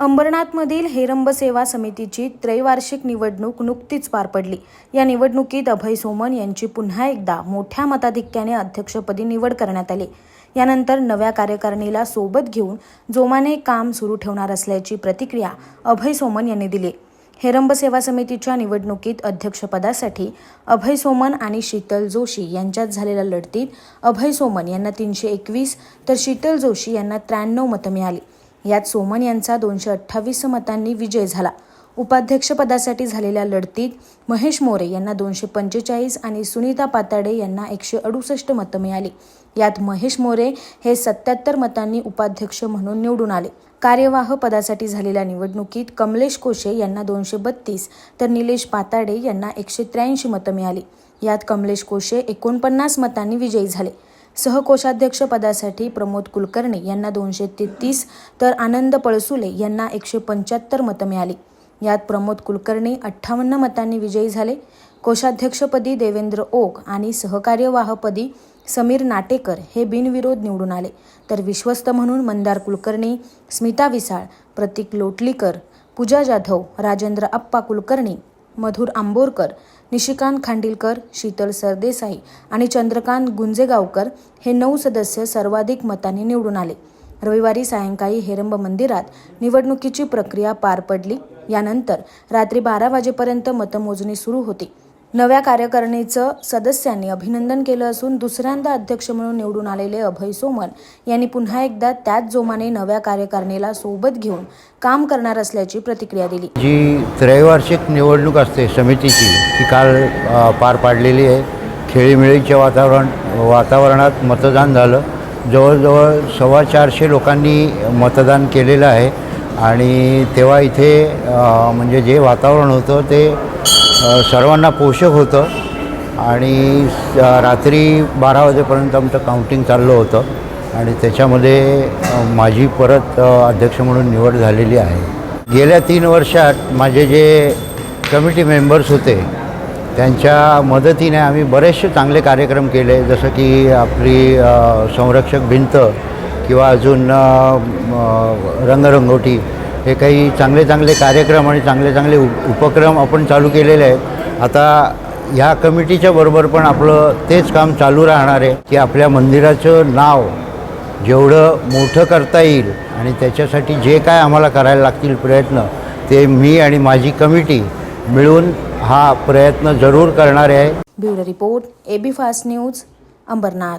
अंबरनाथमधील हेरंब सेवा समितीची त्रैवार्षिक निवडणूक नुकतीच पार पडली. या निवडणुकीत अभय सोमन यांची पुन्हा एकदा मोठ्या मताधिक्याने अध्यक्षपदी निवड करण्यात आली. यानंतर नव्या कार्यकारिणीला सोबत घेऊन जोमाने काम सुरू ठेवणार असल्याची प्रतिक्रिया अभय सोमन यांनी दिली. हेरंब सेवा समितीच्या निवडणुकीत अध्यक्षपदासाठी अभय सोमन आणि शीतल जोशी यांच्यात झालेल्या लढतीत अभय सोमन यांना तीनशे एकवीस तर शीतल जोशी यांना त्र्याण्णव मतं मिळाली. यात सोमन यांचा दोनशे अठ्ठावीस मतांनी विजय झाला. उपाध्यक्षपदासाठी झालेल्या लढतीत महेश मोरे यांना दोनशे पंचेचाळीस आणि सुनीता पाताडे यांना एकशे अडुसष्ट मतं मिळाली. यात महेश मोरे हे सत्याहत्तर मतांनी उपाध्यक्ष म्हणून निवडून आले. कार्यवाह पदासाठी झालेल्या निवडणुकीत कमलेश कोशे यांना दोनशे बत्तीस तर निलेश पाताडे यांना एकशे त्र्याऐंशी मतं मिळाली. यात कमलेश कोशे एकोणपन्नास मतांनी विजयी झाले. सहकोषाध्यक्षपदासाठी प्रमोद कुलकर्णी यांना दोनशे तेहतीस तर आनंद पळसुले यांना एकशे पंच्याहत्तर मतं मिळाली. यात प्रमोद कुलकर्णी अठ्ठावन्न मतांनी विजयी झाले. कोषाध्यक्षपदी देवेंद्र ओक आणि सहकार्यवाहपदी समीर नाटेकर हे बिनविरोध निवडून आले. तर विश्वस्त म्हणून मंदार कुलकर्णी स्मिता विसाळ प्रतीक लोटलीकर पूजा जाधव राजेंद्र अप्पा कुलकर्णी मधुर आंबोरकर निशिकांत खांडिलकर शीतल सरदेसाई आणि चंद्रकांत गुंजेगावकर हे नऊ सदस्य सर्वाधिक मतांनी निवडून आले. रविवारी सायंकाळी हेरंब मंदिरात निवडणुकीची प्रक्रिया पार पडली. यानंतर रात्री बारा वाजेपर्यंत मतमोजणी सुरू होती. नव्या कार्यकारिणीचं सदस्यांनी अभिनंदन केलं असून दुसऱ्यांदा अध्यक्ष म्हणून निवडून आलेले अभय सोमन यांनी पुन्हा एकदा त्याच जोमाने नव्या कार्यकारिणीला सोबत घेऊन काम करणार असल्याची प्रतिक्रिया दिली. जी त्रैवार्षिक निवडणूक असते समितीची ती काल पार पाडलेली आहे. खेळीमेळीच्या वातावरण वातावरणात मतदान झालं. जवळजवळ सव्वा चारशे लोकांनी मतदान केलेलं आहे. आणि तेव्हा इथे म्हणजे जे वातावरण होतं ते सर्वांना पोषक होतं आणि स- रात्री बारा वाजेपर्यंत आमचं काउंटिंग चाललं होतं आणि त्याच्यामध्ये माझी परत अध्यक्ष म्हणून निवड झालेली आहे. गेल्या तीन वर्षात माझे जे कमिटी मेंबर्स होते त्यांच्या मदतीने आम्ही बरेचसे चांगले कार्यक्रम केले जसं की आपली संरक्षक भिंत किंवा अजून रंगरंगोटी हे काही चांगले चांगले कार्यक्रम आणि चांगले चांगले उपक्रम आपण चालू केलेले आहेत. आता ह्या कमिटीच्या बरोबर पण आपलं तेच काम चालू राहणार आहे की आपल्या मंदिराचं नाव जेवढं मोठं करता येईल आणि त्याच्यासाठी जे काय आम्हाला करायला लागतील प्रयत्न ते मी आणि माझी कमिटी मिळून हा प्रयत्न जरूर करणार आहे. Bureau report AB fast news Ambernath.